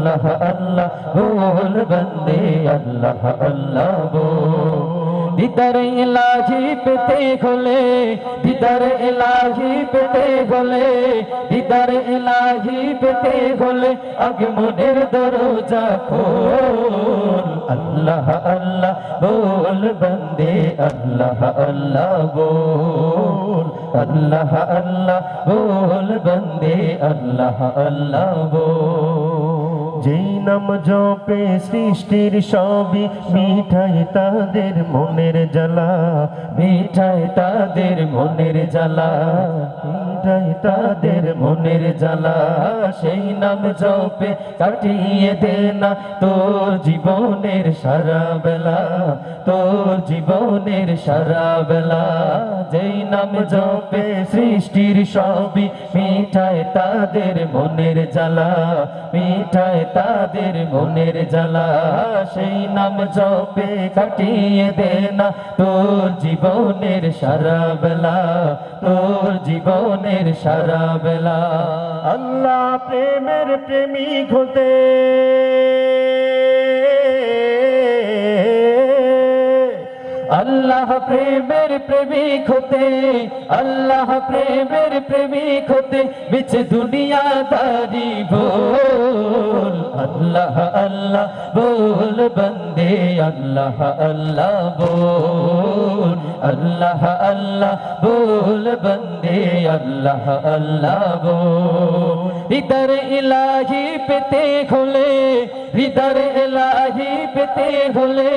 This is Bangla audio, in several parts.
আল্লাহ আল্লাহ বল বন্দে আল্লাহ আল্লাহ বল দিদার ইলাহি পেতে হলে দিদার ইলাহি পেতে হলে দিদার ইলাহি পেতে হলে আগে মনের দরজা খোল। আল্লাহ আল্লাহ বল বন্দে আল্লাহ আল্লাহ বল আল্লাহ আল্লাহ বল বন্দে আল্লাহ আল্লাহ বল যেই নাম জপে সৃষ্টির সবই মিঠাই তাদের মনের জ্বালা মিঠাই তাদের মনের জ্বালা। মিঠাই তাদের মনের জ্বালা, সেই নাম জপে কাটিয়ে দে না তোর জীবনের সারা বেলা, তোর জীবনের সারা বেলা। যেই নাম জপে সৃষ্টির সবই মিঠায় তাদের মনের জ্বালা, মিঠায় তাদের মনের জ্বালা। সেই নাম জপে কাটিয়ে দে না তোর জীবনের সারা বেলা, তোর জীবনের সারা বেলা। আল্লাহ প্রেমের প্রেমিক হতে আল্লাহ প্রেমের প্রেমিক হতে, আল্লাহ প্রেমের প্রেমিক হতে বিচ দুনিয়া দারি বল। আল্লাহ আল্লাহ বল, বন্দে আল্লাহ আল্লাহ বল। আল্লাহ আল্লাহ বল, বন্দে আল্লাহ আল্লাহ বল। হৃদর ইলাহি পেতে হলে হৃদর ইলাহি পেতে হলে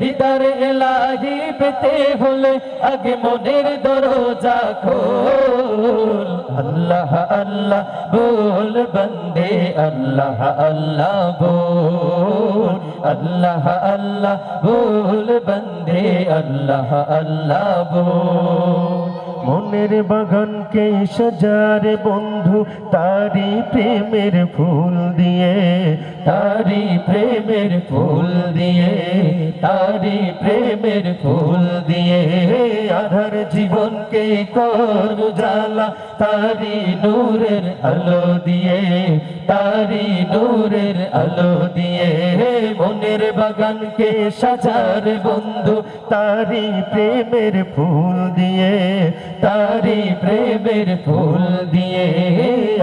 হৃদর ইলাহি পেতে হলে আগে মনের দরজা খোল। আল্লাহ আল্লাহ বল, বন্দে, আল্লাহ আল্লাহ বল। আল্লাহ আল্লাহ বল, বন্দে, আল্লাহ আল্লাহ বল। মনের বাগানকে সাজারে বন্ধু তারি প্রেমের ফুল দিয়ে তারি প্রেমের ফুল দিয়ে, তারি প্রেমের ফুল দিয়ে আধার জীবনকে কর জ্বালা তারি নূরের আলো দিয়ে, তারি নূরের আলো দিয়ে মনের বাগানকে সাজার বন্ধু, তারি প্রেমের ফুল দিয়ে তারি প্রেমের ফুল দিয়ে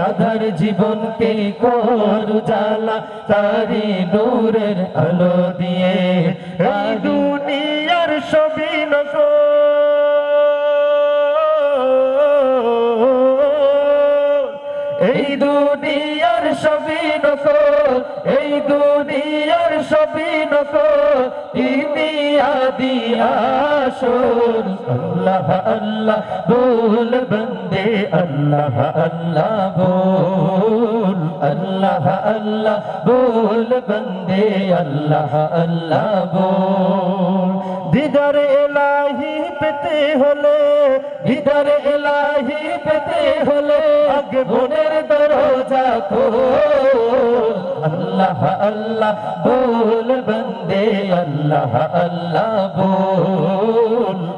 আধার জীবনকে কর জ্বালা, তারি নূরের আলো দিয়ে দুনিয়ার নক। এই দুনিয়ার নকল এই দুনিয়ার সবই নকল দুনিয়া দিয়া শোন আল্লাহ আল্লাহ, বল বন্দে, আল্লাহ আল্লাহ, বল, আল্লাহ আল্লাহ, বল বন্দে, আল্লাহ আল্লাহ, বল। দিদার এলাহি পেতে হলে ভিতর এলাহি পেতে হলে আগে মনের দরজা খোল। আল্লাহ আল্লাহ, বল বন্দে, আল্লাহ আল্লাহ, বল।